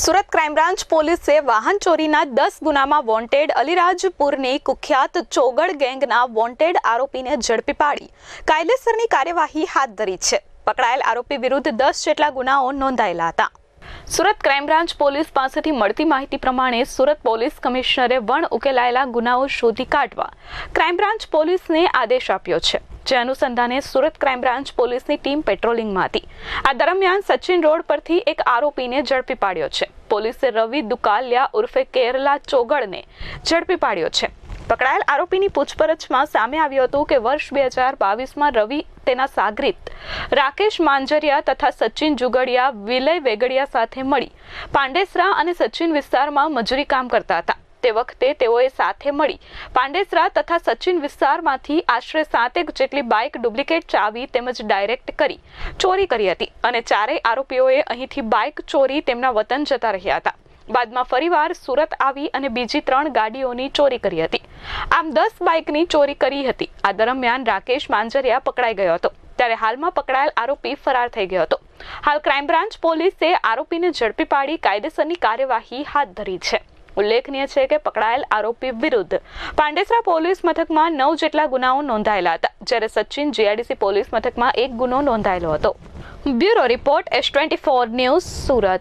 Surat crime branch પોલીસે વાહન ચોરીના દસ ગુનામાં વોન્ટેડ અલીરાજપુરની કુખ્યાત ચોગડ ગેંગના વોન્ટેડ આરોપીને ઝડપી પાડી. કાયદેસરની કાર્યવાહી હાથ ધરી છે. પકડાયેલ આરોપી વિરુદ્ધ દસ જેટલા ગુનાઓ નોંધાયેલા હતા. સુરત ક્રાઇમ બ્રાન્ચ પોલીસ પાસેથી મળતી માહિતી પ્રમાણે સુરત પોલીસ કમિશનરે વણ ઉકેલાયેલા ગુનાઓ શોધી કાઢવા ક્રાઇમ બ્રાન્ચ પોલીસને આદેશ આપ્યો છે. જે અનુસંધાને સુરત ક્રાઇમ બ્રાન્ચ પોલીસની ટીમ પેટ્રોલિંગમાં હતી. આ દરમિયાન સચિન રોડ પરથી એક આરોપીને ઝડપી પાડ્યો છે. પોલીસે રવિ દુકાલિયા ઉર્ફે કેરલા ચોગડને ઝડપી પાડ્યો છે. પકડાયેલ આરોપીની પૂછપરછમાં સામે આવ્યું હતું કે વર્ષ બે હજાર બાવીસમાં રવિ તેના સાગરીત, રાકેશ માંજરિયા તથા સચિન જુગડિયા, વિલય વેગડિયા સાથે મળી પાંડેસરા અને સચિન વિસ્તારમાં મજૂરી કામ કરતા હતા. તે વખતે તેઓએ સાથે મળી પાંડેસરા તથા સચિન વિસ્તારમાંથી આશરે સાતેક જેટલી બાઇક ડુપ્લિકેટ ચાવી તેમજ ડાયરેક્ટ કરી ચોરી કરી હતી અને ચારેય આરોપીઓએ અહીંથી બાઇક ચોરી તેમના વતન જતા રહ્યા હતા. બાદમાં ફરીવાર સુરત આવી અને બીજી ત્રણ ગાડીઓની ચોરી કરી હતી. આમ દસ બાઇકની ચોરી કરી હતી. આ દરમિયાન રાકેશ માંજરિયા પકડાઈ ગયો હતો. ત્યારે હાલમાં પકડાયેલ આરોપી ફરાર થઈ ગયો હતો. હાલ ક્રાઇમ બ્રાન્ચ પોલીસે આરોપીને ઝડપી પાડી કાયદેસરની કાર્યવાહી હાથ ધરી છે. ઉલ્લેખનીય છે કે પકડાયેલ આરોપી વિરુદ્ધ પાંડેસરા પોલીસ મથકમાં નવ જેટલા ગુનાઓ નોંધાયેલા હતા, જ્યારે સચિન જીઆઈડીસી પોલીસ મથકમાં એક ગુનો નોંધાયેલો હતો. Bureau report S twenty four news Surat.